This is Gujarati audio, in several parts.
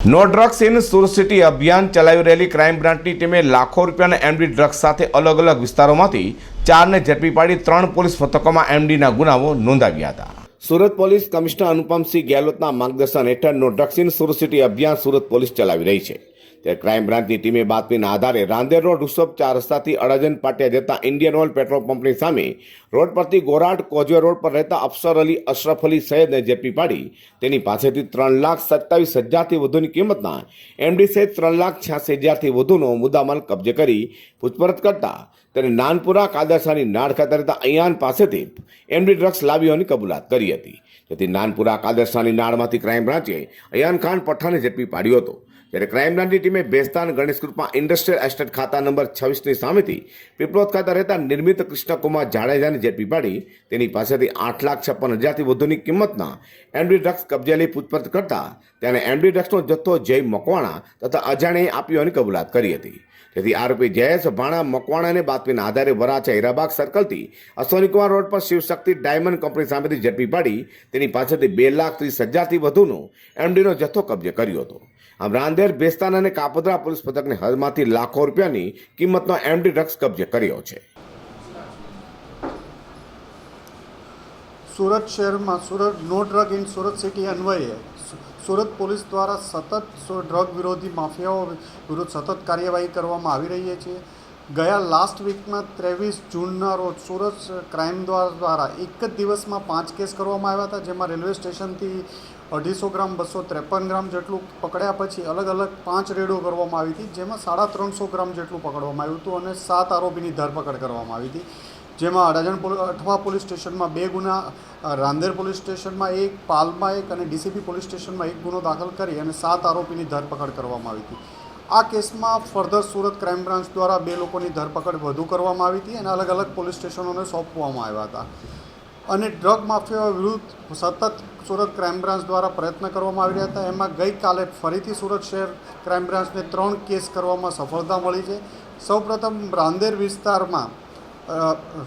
નો ડ્રગ્સ ઇન સુરસિટી અભિયાન ચલાવી રહેલી ક્રાઇમ બ્રાન્ચની ટીમે લાખો રૂપિયાના એમડી ડ્રગ્સ સાથે અલગ અલગ વિસ્તારોમાંથી ચારને ઝડપી પાડી ત્રણ પોલીસ મથકોમાં એમડીના ગુનાઓ નોંધાવ્યા હતા. સુરત પોલીસ કમિશનર અનુપમસિંહ ગેહલોતના માર્ગદર્શન હેઠળ નો ડ્રગ્સ ઇન સુરસિટી અભિયાન સુરત પોલીસ ચલાવી રહી છે. ત્યારે ક્રાઇમ બ્રાન્ચની ટીમે બાતમીના આધારે રાંદેર રોડ ઋષભ ચાર રસ્તાથી અડાજન પાટિયા જતા ઇન્ડિયન ઓઇલ પેટ્રોલ પંપની સામે રોડ પરથી ગોરાટ કોજવે રોડ પર રહેતા અફસર અલી, અશરફ અલી સૈયદને ઝેપી પાડી. તેની પાસેથી ત્રણ લાખ સત્તાવીસ હજારથી વધુની કિંમતના એમડી સહિત ત્રણ લાખ છ્યાસી હજારથી વધુનો મુદ્દામાલ કબજે કરી પૂછપરછ કરતા તેને નાનપુરા કાદરસાની નાળ ખાતે રહેતા અયાન પાસેથી એમડી ડ્રગ્સ લાવ્યોની કબૂલાત કરી હતી. જેથી નાનપુરા કાદરસાની નાળમાંથી ક્રાઇમ બ્રાન્ચે અયાન ખાન પઠાને ઝડપી પાડ્યો હતો. જ્યારે ક્રાઇમ બ્રાન્ચની ટીમે બેસ્તાન ગણેશ ગ્રુપમાં ઇન્ડસ્ટ્રીયલ એસ્ટેટ ખાતા નંબર છવ્વીસની સામેથી પીપળોદ ખાતે રહેતા નિર્મિત કૃષ્ણકુમાર જાડેજાને ઝડપી પાડી. તેની પાસેથી આઠ લાખ છપ્પન હજારથી વધુની કિંમતના એમડી ડ્રગ્સ કબજે પૂછપરછ કરતા તેને એમડી ડ્રગ્સનો જથ્થો જય મકવાણા તથા અજાણ્યાએ આપ્યોની કબૂલાત કરી હતી. જેથી આરોપી જયેશ ભાણા મકવાણાને બાતમીના આધારે વરાછા હીરાબાગ સર્કલથી અશ્વનીકુમાર રોડ પર શિવશક્તિ ડાયમંડ કંપની સામેથી ઝડપી પાડી. તેની પાસેથી બે લાખ ત્રીસ હજારથી વધુનો એમડીનો જથ્થો કબજે કર્યો હતો. આમ રાંદેર, બેસ્તાન અને કાપોદ્રા પોલીસ પથકને હદમાંથી લાખો રૂપિયાની કિંમતનો એમડી ડ્રગ્સ કબજે કર્યો છે. સુરત શહેરમાં Surat, no drug in Surat city અન્વયે સુરત પોલીસ દ્વારા સતત ડ્રગ વિરોધી માફિયાઓ વિરુદ્ધ સતત કાર્યવાહી કરવામાં આવી રહી છે. ગયા લાસ્ટ વીકમાં ત્રેવીસ જૂનના રોજ સુરત ક્રાઇમ દ્વારા એક જ દિવસમાં પાંચ કેસ કરવામાં આવ્યા હતા, જેમાં રેલવે સ્ટેશનથી અઢીસો ગ્રામ, બસો ત્રેપન ગ્રામ જેટલું પકડ્યા પછી અલગ અલગ પાંચ રેડો કરવામાં આવી હતી, જેમાં સાડા ત્રણસો ગ્રામ જેટલું પકડવામાં આવ્યું હતું અને સાત આરોપીની ધરપકડ કરવામાં આવી હતી, જેમાં અડાજણ અઠવા પોલીસ સ્ટેશનમાં બે ગુના, રાંદેર પોલીસ સ્ટેશનમાં એક, પાલમાં એક અને ડીસીપી પોલીસ સ્ટેશનમાં એક ગુનો દાખલ કરી અને સાત આરોપીની ધરપકડ કરવામાં આવી હતી. આ કેસમાં ફર્ધર સુરત ક્રાઇમ બ્રાન્ચ દ્વારા બે લોકોની ધરપકડ વધુ કરવામાં આવી હતી અને અલગ અલગ પોલીસ સ્ટેશનોને સોંપવામાં આવ્યા હતા. અને ડ્રગ માફિયા વિરુદ્ધ સતત સુરત ક્રાઇમ બ્રાન્ચ દ્વારા પ્રયત્ન કરવામાં આવી રહ્યા હતા. એમાં ગઈકાલે ફરીથી સુરત શહેર ક્રાઇમ બ્રાન્ચને ત્રણ કેસ કરવામાં સફળતા મળી છે. સૌપ્રથમ રાંદેર વિસ્તારમાં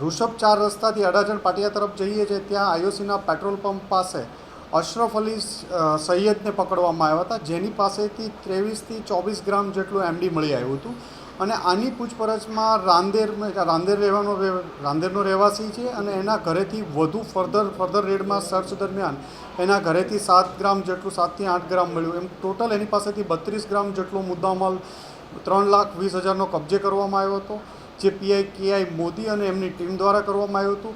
ઋષભ ચાર રસ્તાથી અડાજણ પાટિયા તરફ જઈએ છીએ, ત્યાં આઈઓસીના પેટ્રોલ પંપ પાસે અશરફ અલી સૈયદને પકડવામાં આવ્યા હતા. જેની પાસેથી ત્રેવીસથી ચોવીસ ગ્રામ જેટલું એમડી મળી આવ્યું હતું. અને આની પૂછપરછમાં રાંદેર રાંદેર રહેવાનો રહે- રાંદેરનો રહેવાસી છે અને એના ઘરેથી વધુ ફર્ધર ફર્ધર રેડમાં સર્ચ દરમિયાન એના ઘરેથી સાત ગ્રામ જેટલું સાતથી આઠ ગ્રામ મળ્યું. એમ ટોટલ એની પાસેથી બત્રીસ ગ્રામ જેટલો મુદ્દામાલ ત્રણ લાખ વીસ હજારનો કબજે કરવામાં આવ્યો હતો, જે પીઆઈ કેઆઈ મોદી અને એમની ટીમ દ્વારા કરવામાં આવ્યું હતું.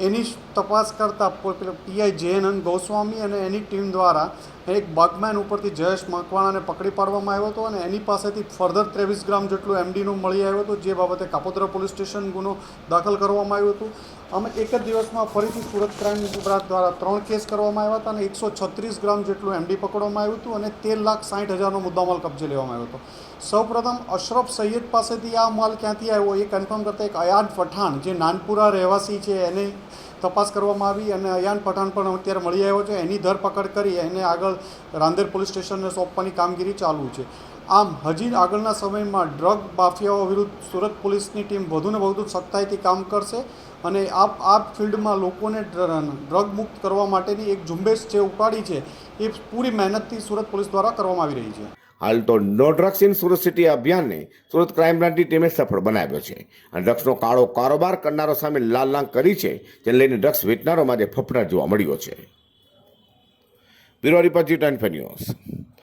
એની તપાસ કરતાં પીઆઈ જયનંદ ગોસ્વામી અને એની ટીમ દ્વારા એક બગમેન ઉપરથી જયેશ મકવાણાને પકડી પાડવામાં આવ્યો હતો અને એની પાસેથી ફર્ધર ત્રેવીસ ગ્રામ જેટલું એમડીનું મળી આવ્યું હતું, જે બાબતે કાપોદ્રા પોલીસ સ્ટેશન ગુનો દાખલ કરવામાં આવ્યો હતો. અમે એક જ દિવસમાં ફરીથી સુરત ક્રાઇમ બ્રાન્ચ દ્વારા ત્રણ કેસ કરવામાં આવ્યા હતા અને એકસો છત્રીસ ગ્રામ જેટલું એમડી પકડવામાં આવ્યું હતું અને તેર લાખ સાઠ હજારનો મુદ્દામાલ કબજે લેવામાં આવ્યો હતો. સૌપ્રથમ અશરફ સૈયદ પાસેથી આ માલ ક્યાંથી આવ્યો એ કન્ફર્મ કરતા એક અયાદ પઠાણ, જે નાનપુરા રહેવાસી છે, એને તપાસ કરવામાં આવી અને અયાન પઠાણ પણ અત્યારે મળી આવ્યો છે. એની ધરપકડ કરી એને આગળ રાંદેર પોલીસ સ્ટેશનને સોંપવાની કામગીરી ચાલુ છે. આમ, હજી આગળના સમયમાં ડ્રગ માફિયાઓ વિરુદ્ધ સુરત પોલીસની ટીમ વધુને વધુ સખ્તાઈથી કામ કરશે અને આ આ ફિલ્ડમાં લોકોને ડ્રગ મુક્ત કરવા માટેની એક ઝુંબેશ જે ઉપાડી છે, એ પૂરી મહેનતથી સુરત પોલીસ દ્વારા કરવામાં આવી રહી છે. હાલ તો no drugs in Surat city અભિયાનને સુરત ક્રાઇમ બ્રાન્ચની ટીમે સફળ બનાવ્યો છે. અને ડ્રગ્સનો કાળો કારોબાર કરનારો સામે લાલ લાંગ કરી છે, જેને લઈને ડ્રગ્સ વેચનારોમાં માટે ફફડાટ જોવા મળ્યો છે. Bureau report G ten news.